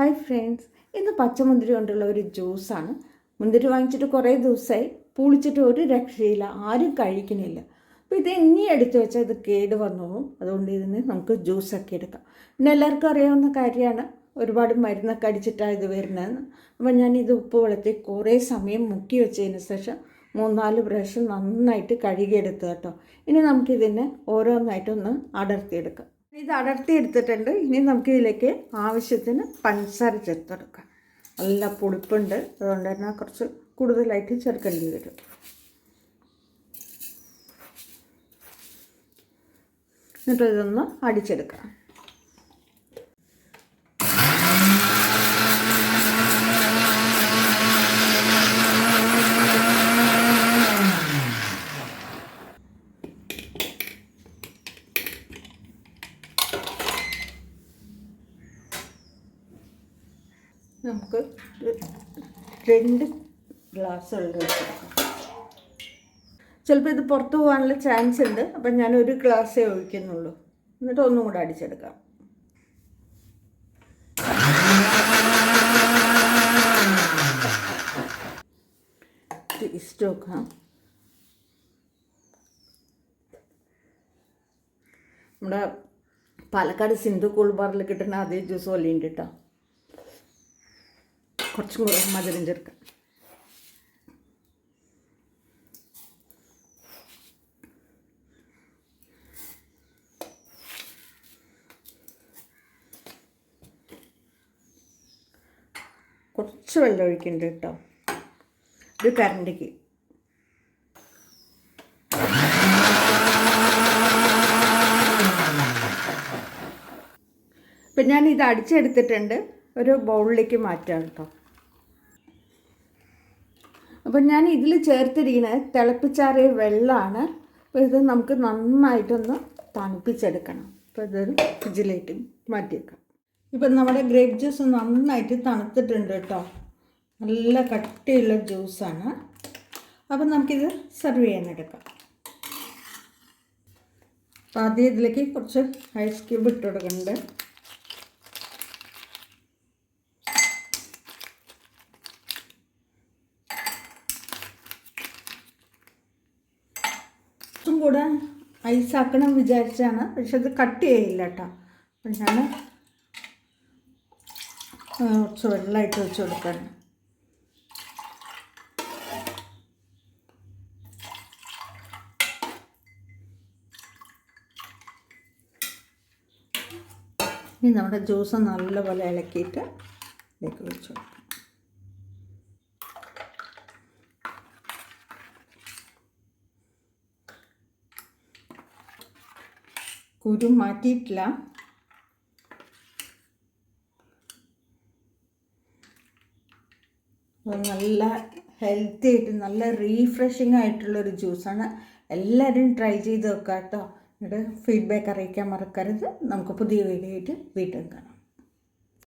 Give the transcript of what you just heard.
Hi friends. ഇന്ന് പച്ചമുന്തിരി കൊണ്ടുള്ള ഒരു ജ്യൂസാണ്. മുന്തിരി വാങ്ങിച്ചിട്ട് കുറേ ദിവസമായി പൂളിച്ചിട്ട് ഒരു രക്ഷയില്ല ആരും കഴിക്കണില്ല അപ്പോൾ ഇത് ഇനി എടുത്തു വെച്ചാൽ ഇത് കേട് വന്നു പോകും. അതുകൊണ്ട് ഇതിന് നമുക്ക് ജ്യൂസൊക്കെ എടുക്കാം. പിന്നെ എല്ലാവർക്കും അറിയാവുന്ന കാര്യമാണ് ഒരുപാട് മരുന്നൊക്കെ അടിച്ചിട്ടാണ് ഇത് വരുന്നതെന്ന്. അപ്പോൾ ഞാൻ ഇത് ഉപ്പ് വെള്ളത്തിൽ കുറേ സമയം മുക്കി വെച്ചതിന് ശേഷം മൂന്നാൽ പ്രാവശ്യം നന്നായിട്ട് കഴുകിയെടുത്ത് കേട്ടോ. ഇനി നമുക്കിതിനെ ഓരോന്നായിട്ടൊന്ന് അടർത്തിയെടുക്കാം. ഇത് അടർത്തി എടുത്തിട്ടുണ്ട്. ഇനി നമുക്ക് ഇതിലേക്ക് ആവശ്യത്തിന് പഞ്ചസാര ചേർത്തെടുക്കാം നല്ല പുളിപ്പുണ്ട്. അതുകൊണ്ട് തന്നെ കുറച്ച് കൂടുതലായിട്ട് ചേർക്കേണ്ടി വരും. എന്നിട്ട് ഇതൊന്ന് അടിച്ചെടുക്കാം. നമുക്ക് രണ്ട് ഗ്ലാസ് വെള്ളം ഒഴിച്ചെടുക്കാം ചിലപ്പോൾ ഇത് പുറത്ത് പോകാനുള്ള ചാൻസ് ഉണ്ട്. അപ്പം ഞാൻ ഒരു ഗ്ലാസ്സേ ഒഴിക്കുന്നുള്ളൂ. എന്നിട്ട് ഒന്നും കൂടെ അടിച്ചെടുക്കാം. ടേസ്റ്റ് നോക്കാം. നമ്മുടെ പാലക്കാട് സിന്ധു കൂൾബാറിൽ കിട്ടുന്ന അതേ ജ്യൂസ് പോലെ കേട്ടോ. കുറച്ചും കൂടെ മധുരം ചേർക്കാം കുറച്ച് വെള്ളം ഒഴിക്കുന്നുണ്ട് കേട്ടോ. ഒരു കരണ്ടിക്ക്. ഇപ്പം ഞാൻ ഇത് അടിച്ചെടുത്തിട്ടുണ്ട്. ഒരു ബൗളിലേക്ക് മാറ്റാം കേട്ടോ. അപ്പം ഞാൻ ഇതിൽ ചേർത്തിരിക്കുന്നത് തിളപ്പിച്ചാറിയ വെള്ളമാണ്. അപ്പോൾ ഇത് നമുക്ക് നന്നായിട്ടൊന്ന് തണുപ്പിച്ചെടുക്കണം. അപ്പോൾ ഇതൊരു ഫ്രിഡ്ജിലേക്ക് മാറ്റിയേക്കാം ഇപ്പം നമ്മുടെ ഗ്രേപ്പ് ജ്യൂസ് നന്നായിട്ട് തണുത്തിട്ടുണ്ട് കേട്ടോ. നല്ല കട്ടിയുള്ള ജ്യൂസാണ്. അപ്പം നമുക്കിത് സെർവ് ചെയ്യാനെടുക്കാം. അപ്പോൾ ആദ്യം ഇതിലേക്ക് കുറച്ച് ഐസ് ക്യൂബ് ഇട്ട് കൊടുക്കുന്നുണ്ട് കുറച്ചും കൂടെ ഐസാക്കണം വിചാരിച്ചാണ്. പക്ഷെ അത് കട്ട് ചെയ്യില്ല കേട്ടോ. അപ്പം ഞാൻ കുറച്ച് വെള്ളമായിട്ട് വെച്ച് കൊടുക്കണം. ഇനി നമ്മുടെ ജ്യൂസ് നല്ലപോലെ ഇളക്കിയിട്ട് ഇതിലേക്ക് വെച്ച് കൊടുക്കാം. കുരു മാറ്റിയിട്ടില്ല നല്ല ഹെൽത്തി ആയിട്ട് നല്ല റീഫ്രഷിങ് ആയിട്ടുള്ളൊരു ജ്യൂസാണ് എല്ലാവരും ട്രൈ ചെയ്ത് നോക്കാം കേട്ടോ എന്നിട്ട് ഫീഡ്ബാക്ക് അറിയിക്കാൻ മറക്കരുത്. നമുക്ക് പുതിയ വീഡിയോ ആയിട്ട് വീണ്ടും കാണാം.